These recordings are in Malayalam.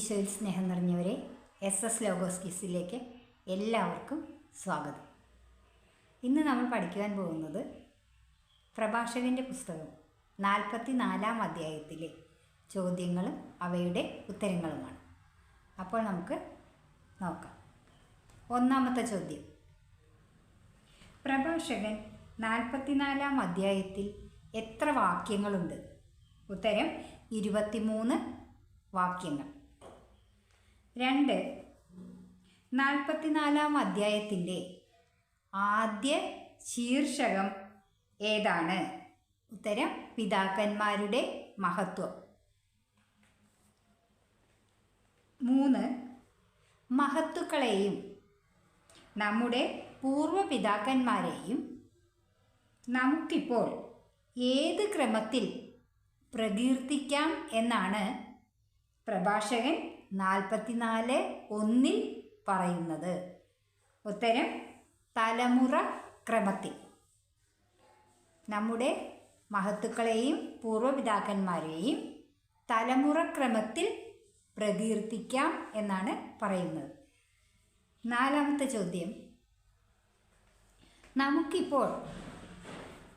ഈശോയിൽ സ്നേഹം നിറഞ്ഞവരെ എസ് എസ് ലോഗോസ് കിസിലേക്ക് എല്ലാവർക്കും സ്വാഗതം. ഇന്ന് നമ്മൾ പഠിക്കുവാൻ പോകുന്നത് പ്രഭാഷകന്റെ പുസ്തകം നാൽപ്പത്തി നാലാം അധ്യായത്തിലെ ചോദ്യങ്ങളും അവയുടെ ഉത്തരങ്ങളുമാണ്. അപ്പോൾ നമുക്ക് നോക്കാം. ഒന്നാമത്തെ ചോദ്യം. പ്രഭാഷകൻ നാൽപ്പത്തിനാലാം അധ്യായത്തിൽ എത്ര വാക്യങ്ങളുണ്ട്? ഉത്തരം ഇരുപത്തിമൂന്ന് വാക്യങ്ങൾ. രണ്ട്. നാൽപ്പത്തിനാലാം അധ്യായത്തിന്റെ ആദ്യ ശീർഷകം ഏതാണ്? ഉത്തരം പിതാക്കന്മാരുടെ മഹത്വം. മൂന്ന്. മഹത്തുക്കളെയും നമ്മുടെ പൂർവ പിതാക്കന്മാരെയും നമുക്കിപ്പോൾ ഏത് ക്രമത്തിൽ പ്രകീർത്തിക്കാം എന്നാണ് പ്രഭാഷകൻ നാൽപ്പത്തിനാല് ഒന്നിൽ പറയുന്നത്. ഉത്തരം തലമുറ ക്രമത്തിൽ. നമ്മുടെ മഹത്തുക്കളെയും പൂർവപിതാക്കന്മാരെയും തലമുറ ക്രമത്തിൽ പ്രകീർത്തിക്കാം എന്നാണ് പറയുന്നത്. നാലാമത്തെ ചോദ്യം. നമുക്കിപ്പോൾ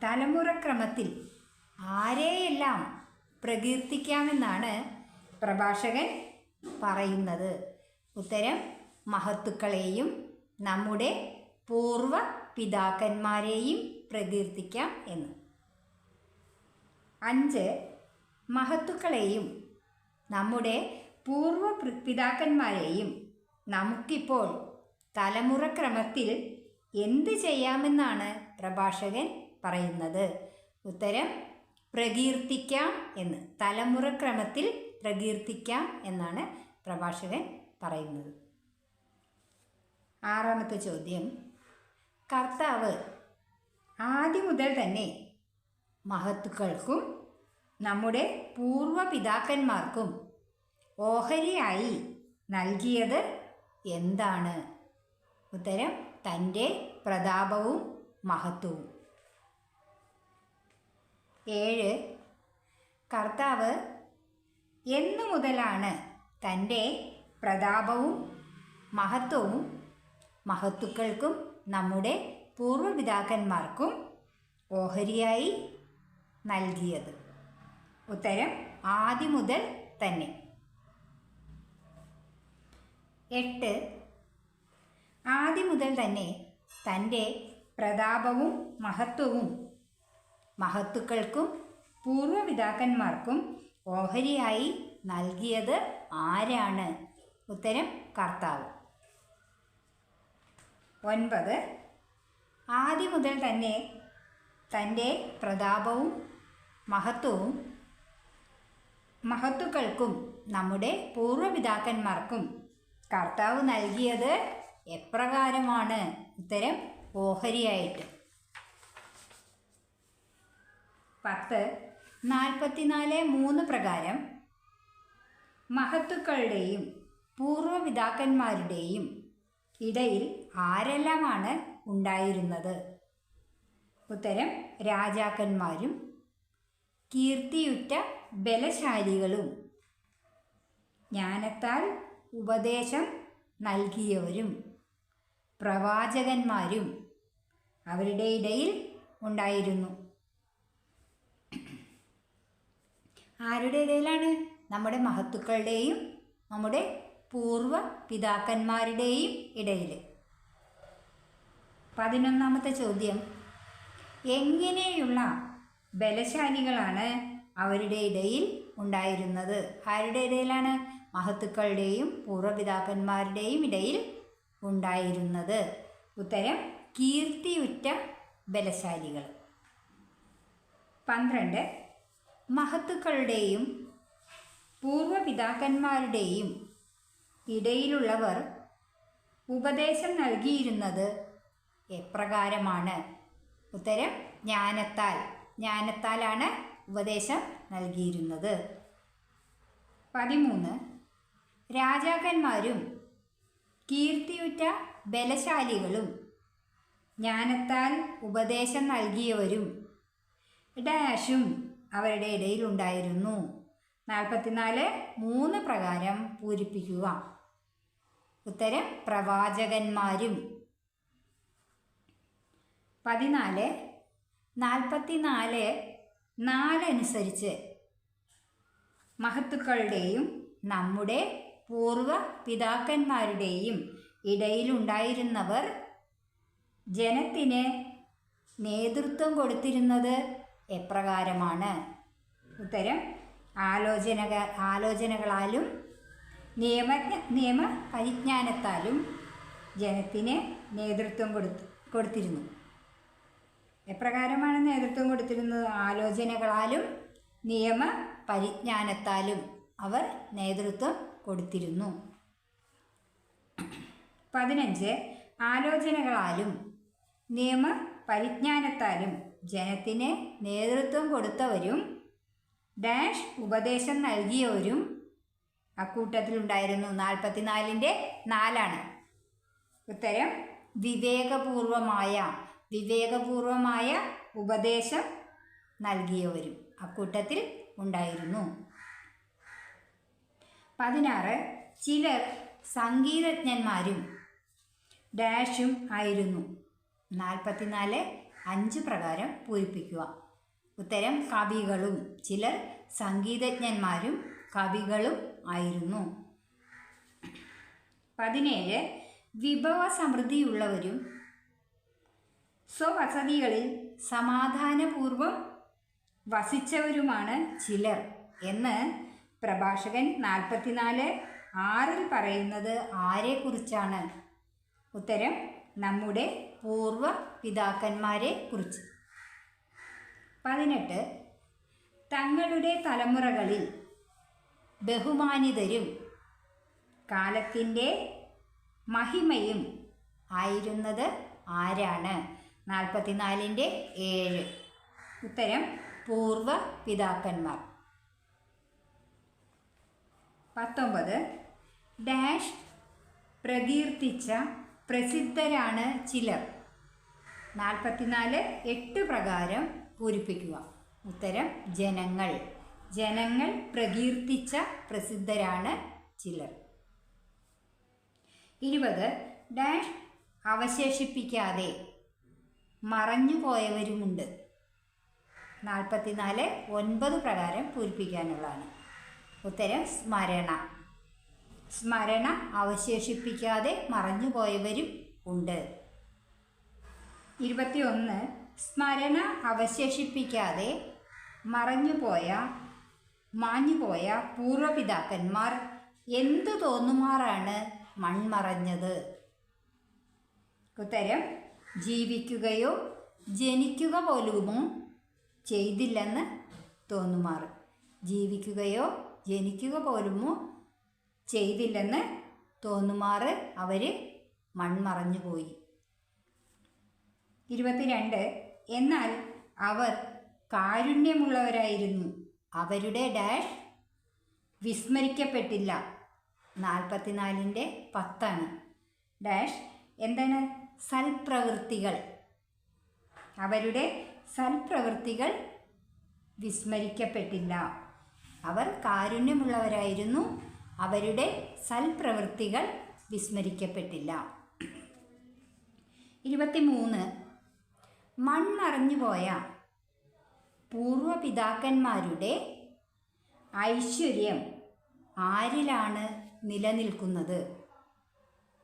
തലമുറക്രമത്തിൽ ആരെയെല്ലാം പ്രകീർത്തിക്കാമെന്നാണ് പ്രഭാഷകൻ പറയുന്നത്. ഉത്തരം മഹത്തുക്കളെയും നമ്മുടെ പൂർവ പിതാക്കന്മാരെയും പ്രകീർത്തിക്കാം എന്ന്. അഞ്ച് മഹത്തുക്കളെയും നമ്മുടെ പൂർവ പിതാക്കന്മാരെയും നമുക്കിപ്പോൾ തലമുറക്രമത്തിൽ എന്ത് ചെയ്യാമെന്നാണ് പ്രഭാഷകൻ പറയുന്നത്. ഉത്തരം പ്രകീർത്തിക്കാം എന്ന്. തലമുറക്രമത്തിൽ പ്രകീർത്തിക്കാം എന്നാണ് പ്രഭാഷകൻ പറയുന്നത്. ആറാമത്തെ ചോദ്യം. കർത്താവ് ആദ്യം മുതൽ തന്നെ മഹത്തുക്കൾക്കും നമ്മുടെ പൂർവ പിതാക്കന്മാർക്കും ഓഹരിയായി നൽകിയത് എന്താണ്? ഉത്തരം തന്റെ പ്രതാപവും മഹത്വവും. ഏഴ് കർത്താവ് എന്നു മുതലാണ് തന്റെ പ്രതാപവും മഹത്വവും മഹത്തുക്കൾക്കും നമ്മുടെ പൂർവപിതാക്കന്മാർക്കും ഓഹരിയായി നൽകിയത്. ഉത്തരം ആദ്യം മുതൽ തന്നെ. എട്ട്. ആദ്യം മുതൽ തന്നെ തന്റെ പ്രതാപവും മഹത്വവും മഹത്തുക്കൾക്കും പൂർവപിതാക്കന്മാർക്കും ഓഹരിയായി നൽകിയത് ആരാണ്? ഉത്തരം കർത്താവ്. ഒൻപത്. ആദ്യം മുതൽ തന്നെ തന്റെ പ്രതാപവും മഹത്വവും മഹത്തുക്കൾക്കും നമ്മുടെ പൂർവപിതാക്കന്മാർക്കും കർത്താവ് നൽകിയത് എപ്രകാരമാണ്? ഉത്തരം ഓഹരിയായിട്ട്. പത്ത്. നാൽപ്പത്തിനാല് മൂന്ന് പ്രകാരം മഹത്തുക്കളുടെയും പൂർവപിതാക്കന്മാരുടെയും ഇടയിൽ ആരെല്ലാമാണ് ഉണ്ടായിരുന്നത്? ഉത്തരം രാജാക്കന്മാരും കീർത്തിയുറ്റ ബലശാലികളും. ജ്ഞാനത്താൽ ഉപദേശം നൽകിയവരും പ്രവാചകന്മാരും അവരുടെ ഇടയിൽ ഉണ്ടായിരുന്നു. ആരുടെ ഇടയിലാണ്? നമ്മുടെ മഹത്തുക്കളുടെയും നമ്മുടെ പൂർവ പിതാക്കന്മാരുടെയും ഇടയിൽ പതിനൊന്നാമത്തെ ചോദ്യം. എങ്ങനെയുള്ള ബലശാലികളാണ് അവരുടെ ഇടയിൽ ഉണ്ടായിരുന്നത്? ആരുടെ ഇടയിലാണ്? മഹത്തുക്കളുടെയും പൂർവപിതാക്കന്മാരുടെയും ഇടയിൽ ഉണ്ടായിരുന്നത്. ഉത്തരം കീർത്തിയുറ്റ ബലശാലികൾ. പന്ത്രണ്ട്. മഹത്തുക്കളുടെയും പൂർവപിതാക്കന്മാരുടെയും ഇടയിലുള്ളവർ ഉപദേശം നൽകിയിരുന്നത് എപ്രകാരമാണ്? ഉത്തരം ജ്ഞാനത്താൽ. ജ്ഞാനത്താലാണ് ഉപദേശം നൽകിയിരുന്നത്. പതിമൂന്ന്. രാജാക്കന്മാരും കീർത്തിയുറ്റ ബലശാലികളും ജ്ഞാനത്താൽ ഉപദേശം നൽകിയവരും ഡാഷും അവരുടെ ഇടയിലുണ്ടായിരുന്നു. നാൽപ്പത്തിനാല് മൂന്ന് പ്രകാരം പൂരിപ്പിക്കുക. ഉത്തരം പ്രവാചകന്മാരും. പതിനാല് നാൽപ്പത്തിനാല് നാലനുസരിച്ച് മഹത്തുക്കളുടെയും നമ്മുടെ പൂർവ പിതാക്കന്മാരുടെയും ഇടയിലുണ്ടായിരുന്നവർ ജനത്തിന് നേതൃത്വം കൊടുത്തിരുന്നത് എപ്രകാരമാണ്? ഉത്തരം ആലോചനക ആലോചനകളാലും നിയമജ്ഞ നിയമ പരിജ്ഞാനത്താലും ജനത്തിന് നേതൃത്വം കൊടുത്തു കൊടുത്തിരുന്നു. എപ്രകാരമാണ് നേതൃത്വം കൊടുത്തിരുന്നത്? ആലോചനകളാലും നിയമ പരിജ്ഞാനത്താലും അവർ നേതൃത്വം കൊടുത്തിരുന്നു. പതിനഞ്ച് ആലോചനകളാലും നിയമ പരിജ്ഞാനത്താലും ജനത്തിന് നേതൃത്വം കൊടുത്തവരും ഡാഷ് ഉപദേശം നൽകിയവരും അക്കൂട്ടത്തിലുണ്ടായിരുന്നു. നാൽപ്പത്തിനാലിന്റെ നാലാണ്. ഉത്തരം വിവേകപൂർവമായ വിവേകപൂർവമായ ഉപദേശം നൽകിയവരും അക്കൂട്ടത്തിൽ ഉണ്ടായിരുന്നു. പതിനാറ് ചിലർ സംഗീതജ്ഞന്മാരും ഡാഷും ആയിരുന്നു. നാൽപ്പത്തിനാല് അഞ്ച് പ്രകാരം പൂരിപ്പിക്കുക. ഉത്തരം കവികളും. ചിലർ സംഗീതജ്ഞന്മാരും കവികളും ആയിരുന്നു. പതിനേഴ്. വിഭവ സമൃദ്ധിയുള്ളവരും സ്വവസതികളിൽ സമാധാനപൂർവം വസിച്ചവരുമാണ് ചിലർ എന്ന് പ്രഭാഷകൻ നാൽപ്പത്തിനാല് ആറിൽ പറയുന്നത് ആരെക്കുറിച്ചാണ്? ഉത്തരം നമ്മുടെ പൂർവ പിതാക്കന്മാരെ കുറിച്ച്. പതിനെട്ട്. തങ്ങളുടെ തലമുറകളിൽ ബഹുമാനിതരും കാലത്തിന്റെ മഹിമയും ആയിരുന്നത് ആരാണ്? നാൽപ്പത്തിനാലിന്റെ ഏഴ്. ഉത്തരം പൂർവ പിതാക്കന്മാർ. പത്തൊമ്പത്. ഡാഷ് പ്രകീർത്തിച്ച പ്രസിദ്ധരാണ് ചിലർ. നാൽപ്പത്തിനാല് എട്ട് പ്രകാരം പൂരിപ്പിക്കുക. ഉത്തരം ജനങ്ങൾ. ജനങ്ങൾ പ്രകീർത്തിച്ച പ്രസിദ്ധരാണ് ചിലർ. ഇരുപത് ഡാഷ് അവശേഷിപ്പിക്കാതെ മറഞ്ഞു പോയവരുമുണ്ട് നാൽപ്പത്തിനാല് ഒൻപത് പ്രകാരം പൂരിപ്പിക്കാനുള്ളതാണ്. ഉത്തരം സ്മരണ. സ്മരണ അവശേഷിപ്പിക്കാതെ മറഞ്ഞു പോയവരും ഉണ്ട്. ഇരുപത്തിയൊന്ന് സ്മരണ അവശേഷിപ്പിക്കാതെ മറഞ്ഞുപോയ മാഞ്ഞുപോയ പൂർവപിതാക്കന്മാർ എന്തു തോന്നുമാറാണ് മൺമറഞ്ഞത്? ഉത്തരം ജീവിക്കുകയോ ജനിക്കുക പോലുമോ ചെയ്തില്ലെന്ന് തോന്നുമാർ. ജീവിക്കുകയോ ജനിക്കുക പോലുമോ ചെയ്തില്ലെന്ന് തോന്നുമാറ് അവർ മൺമറഞ്ഞു പോയി ഇരുപത്തിരണ്ട്. എന്നാൽ അവർ കാരുണ്യമുള്ളവരായിരുന്നു. അവരുടെ ഡാഷ് വിസ്മരിക്കപ്പെട്ടില്ല. നാൽപ്പത്തിനാലിന്റെ പത്താണ്. ഡാഷ് എന്താണ്? സൽപ്രവൃത്തികൾ. അവരുടെ സൽപ്രവൃത്തികൾ വിസ്മരിക്കപ്പെട്ടില്ല. അവർ കാരുണ്യമുള്ളവരായിരുന്നു. അവരുടെ സൽപ്രവൃത്തികൾ വിസ്മരിക്കപ്പെട്ടില്ല. ഇരുപത്തിമൂന്ന്. മൺമറഞ്ഞുപോയ പൂർവപിതാക്കന്മാരുടെ ഐശ്വര്യം ആരിലാണ് നിലനിൽക്കുന്നത്?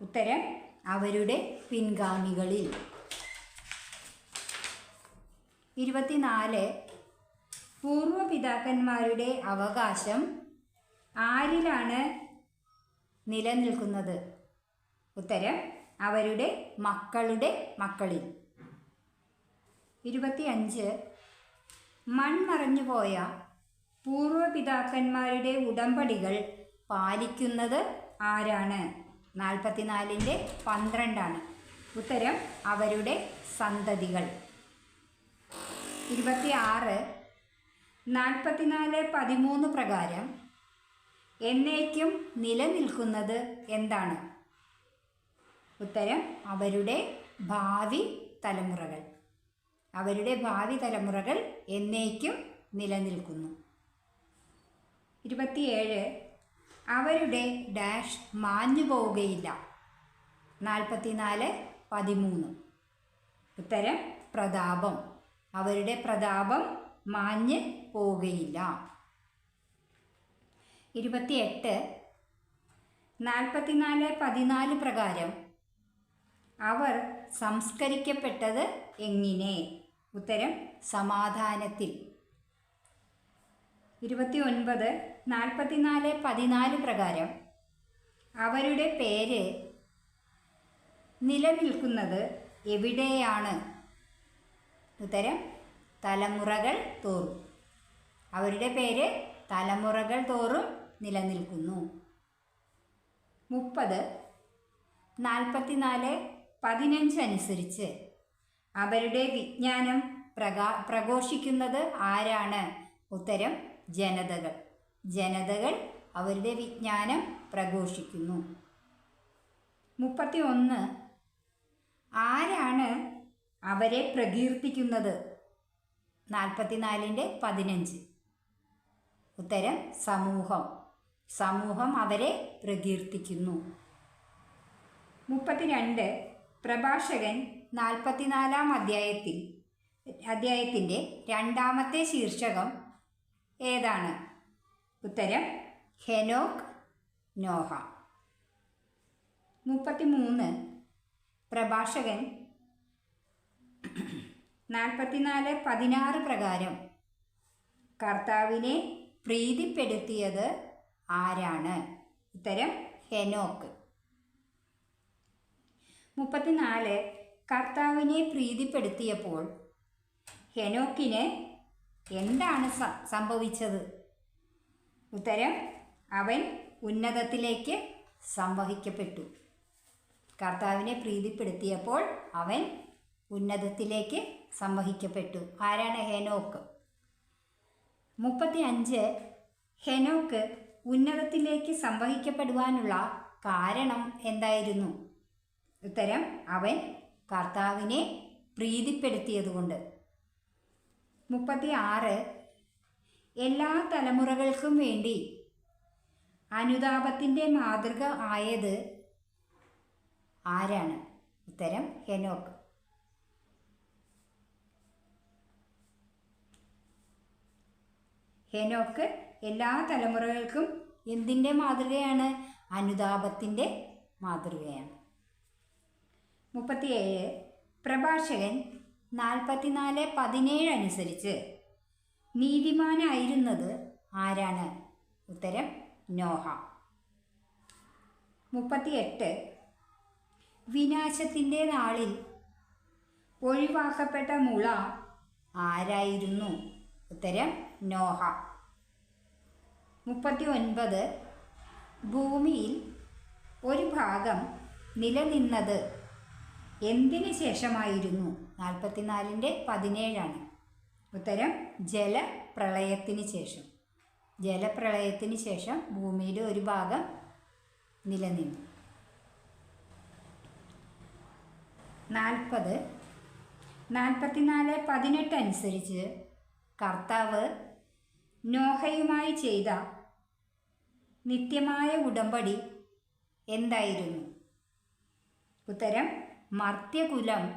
ഉത്തരം അവരുടെ പിൻഗാമികളിൽ. ഇരുപത്തിനാല് പൂർവപിതാക്കന്മാരുടെ അവകാശം ആരിലാണ് നിലനിൽക്കുന്നത്? ഉത്തരം അവരുടെ മക്കളുടെ മക്കളിൽ. ഇരുപത്തിയഞ്ച്. മൺമറഞ്ഞുപോയ പൂർവപിതാക്കന്മാരുടെ ഉടമ്പടികൾ പാലിക്കുന്നത് ആരാണ്? നാൽപ്പത്തിനാലിന്റെ പന്ത്രണ്ടാണ്. ഉത്തരം അവരുടെ സന്തതികൾ. ഇരുപത്തിയാറ്. നാൽപ്പത്തിനാല് പതിമൂന്ന് പ്രകാരം എന്നേക്കും നിലനിൽക്കുന്നത് എന്താണ്? ഉത്തരം അവരുടെ ഭാവി തലമുറകൾ. അവരുടെ ഭാവി തലമുറകൾ എന്നേക്കും നിലനിൽക്കുന്നു. ഇരുപത്തിയേഴ് അവരുടെ ഡാഷ് മാഞ്ഞു പോവുകയില്ല. നാൽപ്പത്തിനാല് പതിമൂന്ന്. ഉത്തരം പ്രതാപം. അവരുടെ പ്രതാപം മാഞ്ഞ് പോവുകയില്ല. ഇരുപത്തിയെട്ട് നാൽപ്പത്തിനാല് പതിനാല് പ്രകാരം അവർ സംസ്കരിക്കപ്പെട്ടത് എങ്ങനെ? ഉത്തരം സമാധാനത്തിൽ. ഇരുപത്തി ഒൻപത് നാൽപ്പത്തിനാല് പതിനാല് പ്രകാരം അവരുടെ പേര് നിലനിൽക്കുന്നത് എവിടെയാണ്? ഉത്തരം തലമുറകൾ തോറും. അവരുടെ പേര് തലമുറകൾ തോറും നിലനിൽക്കുന്നു. മുപ്പത് നാൽപ്പത്തിനാല് പതിനഞ്ച് അനുസരിച്ച് അവരുടെ വിജ്ഞാനം പ്രകാ പ്രഘോഷിക്കുന്നത് ആരാണ്? ഉത്തരം ജനതകൾ. ജനതകൾ അവരുടെ വിജ്ഞാനം പ്രഘോഷിക്കുന്നു. മുപ്പത്തി ഒന്ന് ആരാണ് അവരെ പ്രകീർത്തിക്കുന്നത്? നാൽപ്പത്തിനാലിന്റെ പതിനഞ്ച്. ഉത്തരം സമൂഹം. സമൂഹം അവരെ പ്രകീർത്തിക്കുന്നു. മുപ്പത്തിരണ്ട്. പ്രഭാഷകൻ നാൽപ്പത്തിനാലാം അധ്യായത്തിൽ അധ്യായത്തിന്റെ രണ്ടാമത്തെ ശീർഷകം ഏതാണ്? ഉത്തരം ഹെനോക് നോഹ. മുപ്പത്തിമൂന്ന്. പ്രഭാഷകൻ നാൽപ്പത്തിനാല് പതിനാറ് പ്രകാരം കർത്താവിനെ പ്രീതിപ്പെടുത്തിയത് ആരാണ്? ഉത്തരം ഹെനോക്ക്. മുപ്പത്തിനാല് കർത്താവിനെ പ്രീതിപ്പെടുത്തിയപ്പോൾ ഹെനോക്കിന് എന്താണ് സംഭവിച്ചത്? ഉത്തരം അവൻ ഉന്നതത്തിലേക്ക് സംവഹിക്കപ്പെട്ടു. കർത്താവിനെ പ്രീതിപ്പെടുത്തിയപ്പോൾ അവൻ ഉന്നതത്തിലേക്ക് സംവഹിക്കപ്പെട്ടു. ആരാണ് ഹെനോക്ക്? മുപ്പത്തി അഞ്ച് ഹെനോക്ക് ഉന്നതത്തിലേക്ക് സംവഹിക്കപ്പെടുവാനുള്ള കാരണം എന്തായിരുന്നു? ഉത്തരം അവൻ കർത്താവിനെ പ്രീതിപ്പെടുത്തിയതുകൊണ്ട്. മുപ്പത്തി എല്ലാ തലമുറകൾക്കും വേണ്ടി അനുതാപത്തിന്റെ മാതൃക ആയത് ആരാണ്? ഉത്തരം ഹെനോക്ക് ഹെനോക്ക് എല്ലാ തലമുറകൾക്കും എന്തിന്റെ മാതൃകയാണ്? അനുതാപത്തിന്റെ മാതൃകയാണ്. മുപ്പത്തിയേഴ്. പ്രഭാഷകൻ നാൽപ്പത്തിനാല് പതിനേഴ് അനുസരിച്ച് നീതിമാനായിരുന്നത് ആരാണ്? ഉത്തരം നോഹ. മുപ്പത്തിയെട്ട്. വിനാശത്തിന്റെ നാളിൽ ഒഴിവാക്കപ്പെട്ട മുള ആരായിരുന്നു? ഉത്തരം നോഹ. മുപ്പത്തി ഒൻപത് ഭൂമിയിൽ ഒരു ഭാഗം നിലനിന്നത് എന്തിന് ശേഷമായിരുന്നു? നാൽപ്പത്തിനാലിന്റെ പതിനേഴാണ്. ഉത്തരം ജലപ്രളയത്തിന് ശേഷം. ജലപ്രളയത്തിന് ശേഷം ഭൂമിയുടെ ഒരു ഭാഗം നിലനിന്നു. നാൽപ്പത് നാൽപ്പത്തിനാല് പതിനെട്ട് അനുസരിച്ച് കർത്താവ് നോഹയുമായി ചെയ്ത നിത്യമായ ഉടമ്പടി എന്തായിരുന്നു? ഉത്തരം മർത്യകുലം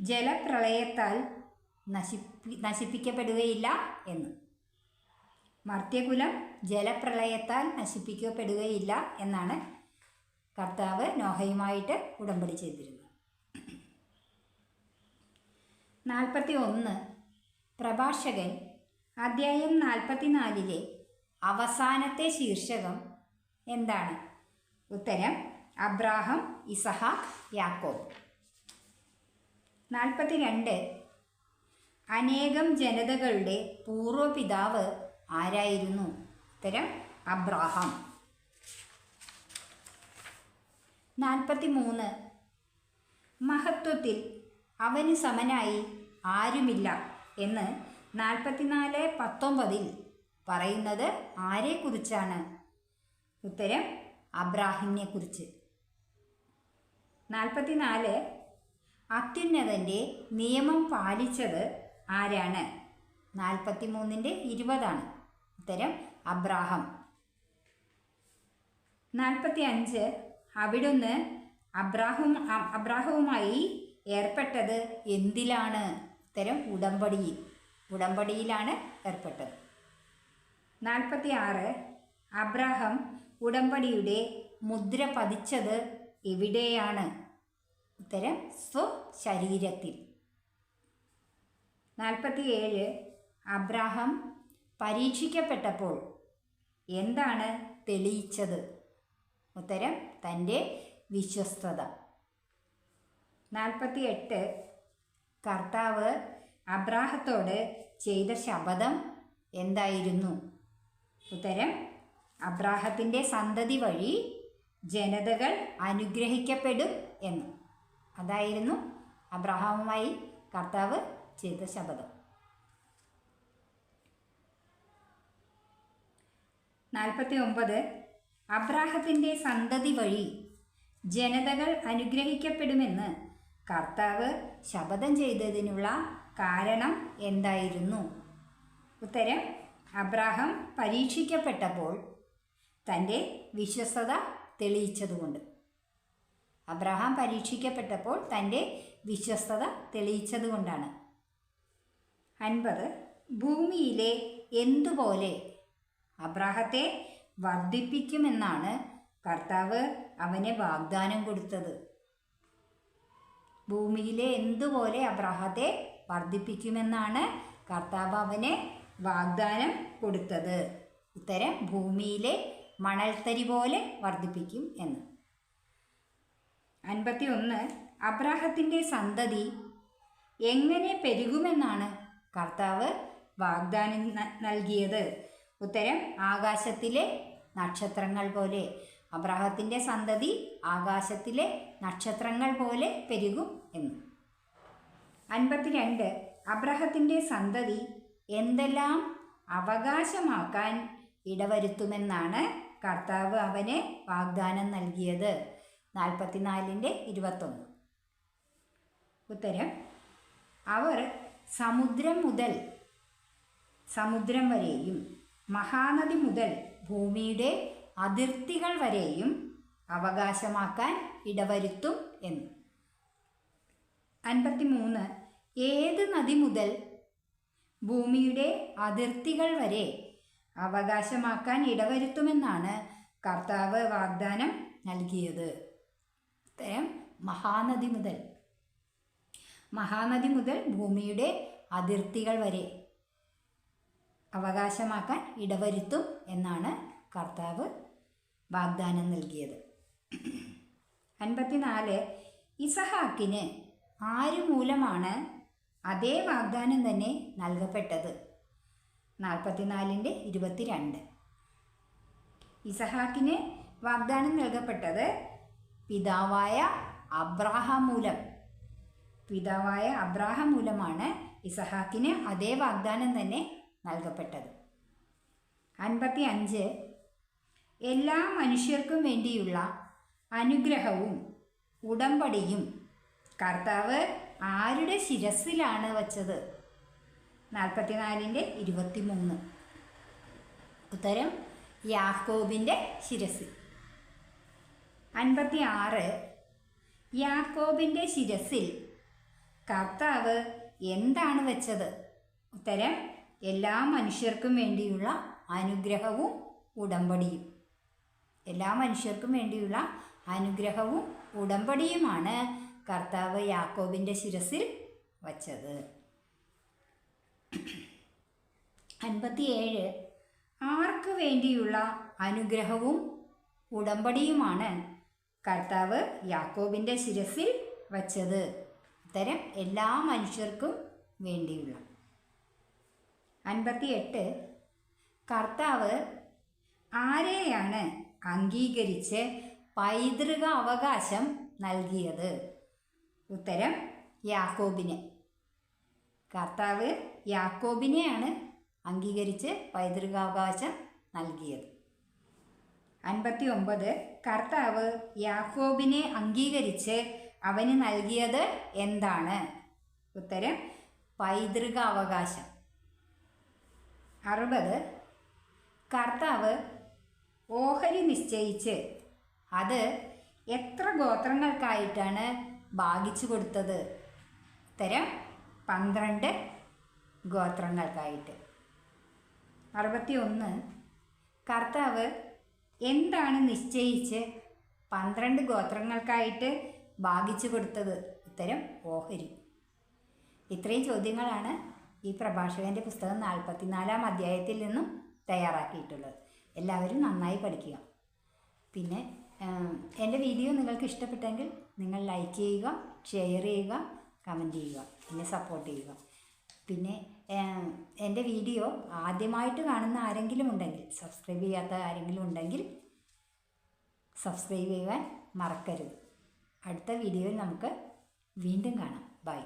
ജലപ്രളയത്താൽ നശിപ്പി നശിപ്പിക്കപ്പെടുകയില്ല എന്ന്. മർത്യകുലം ജലപ്രളയത്താൽ നശിപ്പിക്കപ്പെടുകയില്ല എന്നാണ് കർത്താവ് നോഹയുമായിട്ട് ഉടമ്പടി ചെയ്തിരുന്നത്. നാൽപ്പത്തി ഒന്ന് പ്രഭാഷകൻ. അദ്ധ്യായം നാൽപ്പത്തിനാലിലെ അവസാനത്തെ ശീർഷകം എന്താണ്? ഉത്തരം അബ്രാഹം ഇസഹാക്ക് യാക്കോബ്. നാൽപ്പത്തിരണ്ട്. അനേകം ജനതകളുടെ പൂർവപിതാവ് ആരായിരുന്നു? ഉത്തരം അബ്രാഹാം. നാൽപ്പത്തി മൂന്ന് മഹത്വത്തിൽ അവന് സമനായി ആരുമില്ല എന്ന് നാൽപ്പത്തിനാല് പത്തൊമ്പതിൽ പറയുന്നത് ആരെക്കുറിച്ചാണ്? ഉത്തരം അബ്രാഹിമിനെ കുറിച്ച് നാൽപ്പത്തിനാല് അത്യുന്നതന്റെ നിയമം പാലിച്ചത് ആരാണ്? നാൽപ്പത്തി മൂന്നിന്റെ ഇരുപതാണ്. ഉത്തരം അബ്രാഹം. നാൽപ്പത്തി അഞ്ച് അവിടുന്ന് അബ്രാഹം അബ്രാഹവുമായി ഏർപ്പെട്ടത് എന്തിലാണ്? ഉത്തരം ഉടമ്പടിയിൽ. ഉടമ്പടിയിലാണ് ഏർപ്പെട്ടത്. നാൽപ്പത്തി ആറ് അബ്രാഹം ഉടമ്പടിയുടെ മുദ്ര പതിച്ചത് എവിടെയാണ്? ഉത്തരം സ്വശരീരത്തിൽ. നാൽപ്പത്തിയേഴ്. അബ്രാഹം പരീക്ഷിക്കപ്പെട്ടപ്പോൾ എന്താണ് തെളിയിച്ചത്? ഉത്തരം തന്റെ വിശ്വസ്തത. നാൽപ്പത്തിയെട്ട്. കർത്താവ് അബ്രാഹത്തോട് ചെയ്ത ശപഥം എന്തായിരുന്നു? ഉത്തരം അബ്രാഹത്തിന്റെ സന്തതി വഴി ജനതകൾ അനുഗ്രഹിക്കപ്പെടും എന്ന്. അതായിരുന്നു അബ്രഹാമുമായി കർത്താവ് ചെയ്ത ശബദം നാൽപ്പത്തി ഒമ്പത് അബ്രാഹത്തിന്റെ സന്തതി വഴി ജനതകൾ അനുഗ്രഹിക്കപ്പെടുമെന്ന് കർത്താവ് ശപഥം ചെയ്തതിനുള്ള കാരണം എന്തായിരുന്നു? ഉത്തരം അബ്രാഹം പരീക്ഷിക്കപ്പെട്ടപ്പോൾ തന്റെ വിശ്വസ്തത തെളിയിച്ചതുകൊണ്ട്. അബ്രഹാം പരീക്ഷിക്കപ്പെട്ടപ്പോൾ തന്റെ വിശ്വസ്തത തെളിയിച്ചതുകൊണ്ടാണ്. അൻപത് ഭൂമിയിലെ എന്തുപോലെ അബ്രാഹത്തെ വർദ്ധിപ്പിക്കുമെന്നാണ് കർത്താവ് അവന് വാഗ്ദാനം കൊടുത്തത്. ഭൂമിയിലെ എന്തുപോലെ അബ്രാഹത്തെ വർദ്ധിപ്പിക്കുമെന്നാണ് കർത്താവ് അവന് വാഗ്ദാനം കൊടുത്തത്. ഉത്തരം ഭൂമിയിലെ മണൽത്തരി പോലെ വർദ്ധിപ്പിക്കും എന്ന്. അൻപത്തി ഒന്ന് അബ്രാഹത്തിന്റെ സന്തതി എങ്ങനെ പെരുകുമെന്നാണ് കർത്താവ് വാഗ്ദാനം നൽകിയത്. ഉത്തരം ആകാശത്തിലെ നക്ഷത്രങ്ങൾ പോലെ. അബ്രാഹത്തിന്റെ സന്തതി ആകാശത്തിലെ നക്ഷത്രങ്ങൾ പോലെ പെരുകും എന്ന്. അൻപത്തിരണ്ട് അബ്രഹത്തിന്റെ സന്തതി എന്തെല്ലാം അവകാശമാക്കാൻ ഇടവരുത്തുമെന്നാണ് കർത്താവ് അവന് വാഗ്ദാനം നൽകിയത്. നാൽപ്പത്തിനാലിന്റെ ഇരുപത്തൊന്ന്. ഉത്തരം അവർ സമുദ്രം മുതൽ സമുദ്രം വരെയും മഹാനദി മുതൽ ഭൂമിയുടെ അതിർത്തികൾ വരെയും അവകാശമാക്കാൻ ഇടവരുത്തും എന്ന്. അൻപത്തിമൂന്ന് ഏത് നദി മുതൽ ഭൂമിയുടെ അതിർത്തികൾ വരെ അവകാശമാക്കാൻ ഇടവരുത്തുമെന്നാണ് കർത്താവ് വാഗ്ദാനം നൽകിയത്. ഇത്തരം മഹാനദി മുതൽ. മഹാനദി മുതൽ ഭൂമിയുടെ അതിർത്തികൾ വരെ അവകാശമാക്കാൻ ഇടവരുത്തും എന്നാണ് കർത്താവ് വാഗ്ദാനം നൽകിയത്. അൻപത്തിനാല് ഇസഹാക്കിന് ആര് മൂലമാണ് അതേ വാഗ്ദാനം തന്നെ നൽകപ്പെട്ടത്? നാൽപ്പത്തിനാലിന്റെ ഇരുപത്തിരണ്ട്. ഇസഹാക്കിന് വാഗ്ദാനം നൽകപ്പെട്ടത് പിതാവായ അബ്രാഹാം മൂലം. പിതാവായ അബ്രാഹാം മൂലമാണ് ഇസഹാക്കിന് അതേ വാഗ്ദാനം തന്നെ നൽകപ്പെട്ടത്. അൻപത്തി അഞ്ച് എല്ലാ മനുഷ്യർക്കും വേണ്ടിയുള്ള അനുഗ്രഹവും ഉടമ്പടിയും കർത്താവ് ആരുടെ ശിരസിലാണ് വച്ചത്? നാൽപ്പത്തിനാലിന്റെ ഇരുപത്തി മൂന്ന് ഉത്തരം യാക്കോബിന്റെ ശിരസ്. അൻപത്തി ആറ് യാക്കോബിന്റെ ശിരസിൽ കർത്താവ് എന്താണ് വെച്ചത്? ഉത്തരം എല്ലാ മനുഷ്യർക്കും വേണ്ടിയുള്ള അനുഗ്രഹവും ഉടമ്പടിയും. എല്ലാ മനുഷ്യർക്കും വേണ്ടിയുള്ള അനുഗ്രഹവും ഉടമ്പടിയുമാണ് കർത്താവ് യാക്കോബിന്റെ ശിരസിൽ വച്ചത്. അൻപത്തിയേഴ്. ആർക്ക് വേണ്ടിയുള്ള അനുഗ്രഹവും ഉടമ്പടിയുമാണ് കർത്താവ് യാക്കോബിന്റെ ശിരസിൽ വച്ചത്? ഉത്തരം എല്ലാ മനുഷ്യർക്കും വേണ്ടിയുള്ള. അൻപത്തിയെട്ട്. കർത്താവ് ആരെയാണ് അംഗീകരിച്ച് പൈതൃക അവകാശം നൽകിയത്? ഉത്തരം യാക്കോബിന്. കർത്താവ് യാക്കോബിനെയാണ് അംഗീകരിച്ച് പൈതൃകാവകാശം നൽകിയത്. അൻപത്തി ഒമ്പത് കർത്താവ് യാക്കോബിനെ അംഗീകരിച്ച് അവന് നൽകിയത് എന്താണ്? ഉത്തരം പൈതൃകാവകാശം. അറുപത് കർത്താവ് ഓഹരി നിശ്ചയിച്ച് അത് എത്ര ഗോത്രങ്ങൾക്കായിട്ടാണ് ഭാഗിച്ചു കൊടുത്തത്? ഉത്തരം പന്ത്രണ്ട് ഗോത്രങ്ങൾക്കായിട്ട്. അറുപത്തി ഒന്ന് കർത്താവ് എന്താണ് നിശ്ചയിച്ച് പന്ത്രണ്ട് ഗോത്രങ്ങൾക്കായിട്ട് ഭാഗിച്ചു കൊടുത്തത്? ഉത്തരം ഓഹരി. ഇത്രയും ചോദ്യങ്ങളാണ് ഈ പ്രഭാഷകന്റെ പുസ്തകം നാൽപ്പത്തിനാലാം അധ്യായത്തിൽ നിന്നും തയ്യാറാക്കിയിട്ടുള്ളത്. എല്ലാവരും നന്നായി പഠിക്കുക. പിന്നെ എന്റെ വീഡിയോ നിങ്ങൾക്ക് ഇഷ്ടപ്പെട്ടെങ്കിൽ നിങ്ങൾ ലൈക്ക് ചെയ്യുക ഷെയർ ചെയ്യുക കമന്റ് ചെയ്യുക. എന്നെ സപ്പോർട്ട് ചെയ്യുക. പിന്നെ എന്റെ വീഡിയോ ആദ്യമായിട്ട് കാണുന്ന ആരെങ്കിലും ഉണ്ടെങ്കിൽ സബ്സ്ക്രൈബ് ചെയ്യാത്ത ആരെങ്കിലും ഉണ്ടെങ്കിൽ സബ്സ്ക്രൈബ് ചെയ്യാൻ മറക്കരുത്. അടുത്ത വീഡിയോയിൽ നമുക്ക് വീണ്ടും കാണാം. ബൈ